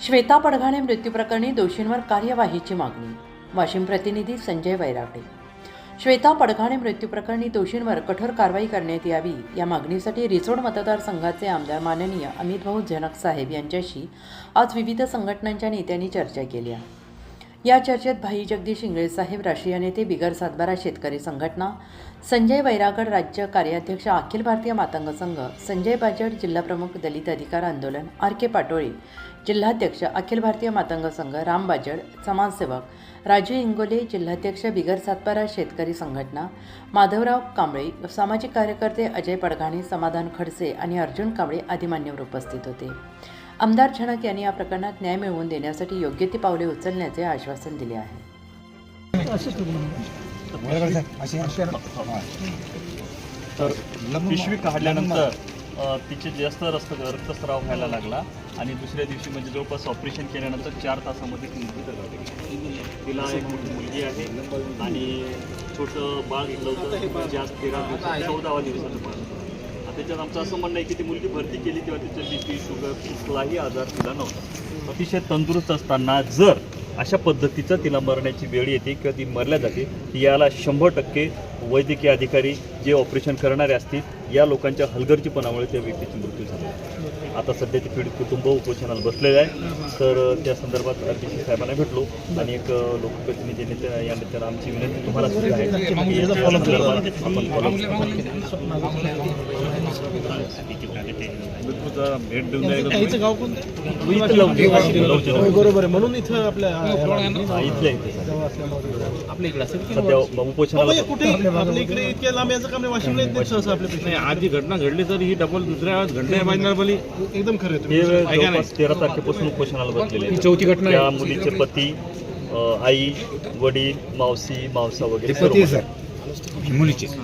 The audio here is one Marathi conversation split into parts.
श्वेता पडघाणे मृत्यूप्रकरणी दोषींवर कार्यवाहीची मागणी. वाशिम प्रतिनिधी संजय वैराटे. श्वेता पडघाणे मृत्यूप्रकरणी दोषींवर कठोर कारवाई करण्यात यावी या मागणीसाठी रिसोड मतदारसंघाचे आमदार माननीय अमित भाऊ जनक साहेब यांच्याशी आज विविध संघटनांच्या नेत्यांनी चर्चा केली आहे. या चर्चेत भाई जगदीश इंगळे साहेब राष्ट्रीय नेते बिगर सातबारा शेतकरी संघटना संजय वैरागड राज्य कार्याध्यक्ष अखिल भारतीय मातंग संघ संजय बाजट जिल्हाप्रमुख दलित अधिकार आंदोलन आर के पाटोळे जिल्हाध्यक्ष अखिल भारतीय मातंग संघ राम बाजड समाजसेवक राजू इंगोले जिल्हाध्यक्ष बिगर सातबारा शेतकरी संघटना माधवराव कांबळे सामाजिक कार्यकर्ते अजय पडघाणे समाधान खडसे आणि अर्जुन कांबळे आदी मान्यवर उपस्थित होते. आमदार झणक यांनी या प्रकरणात न्याय मिळवून देण्यासाठी योग्य ती पावले उचलण्याचे आश्वासन दिले आहे. तर पिशवी काढल्यानंतर तिचे जास्त रस्त रक्तस्राव व्हायला लागला आणि दुसऱ्या दिवशी म्हणजे जवळपास ऑपरेशन केल्यानंतर चार तासामध्ये ती मुलगी जगली तिला एक मोठी मुलगी आहे आणि छोटं बाळ घेतलं होतं. म्हणजे जास्त तेरा दिवस चौदावा दिवसाचं बाळ त्याच्यात आमचं असं म्हणणं आहे की ती मुलगी भरती केली तेव्हा तिच्या बी पी शुगर कुठलाही आजार तिला नव्हता. अतिशय तंदुरुस्त असताना जर अशा पद्धतीचं तिला मरण्याची वेळ येते किंवा ती मरल्या जाते याला शंभर टक्के वैद्यकीय अधिकारी जे ऑपरेशन करणारे असतील या लोकांच्या हलगर्जीपणामुळे त्या व्यक्तीची मृत्यू झाली. आता सध्या ते पीडित कुटुंब उपोषणाला बसलेलं आहे. तर त्या संदर्भात आरबीसी साहेबांना भेटलो आणि एक लोकप्रतिनिधी नेते या नेत्याला आमची विनंती तुम्हाला सुद्धा आहे भेट देऊन बरोबर आहे. म्हणून इथं आपल्या हा, इथल्या इथे सध्या उपोषणाला कुठे आपल्या इकडे इतक्या लांब याचं काम नाही. वाशिमला येत नाही सहसा आपल्या नाही आधी घटना घडली तर ही डबल दुसऱ्या वेळेस घडली पाहिजे बली एकदम खरं हे. जवळपास तेरा तारखेपासून उपोषणाला बसलेले आहेत. चौथी घटना त्या मुलीचे पती अ, आई वडील मावशी मावसा वगैरे सर्व.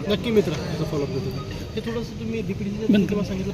नक्की मित्र फॉलोअप देतो हे थोडंसं तुम्ही सांगितलं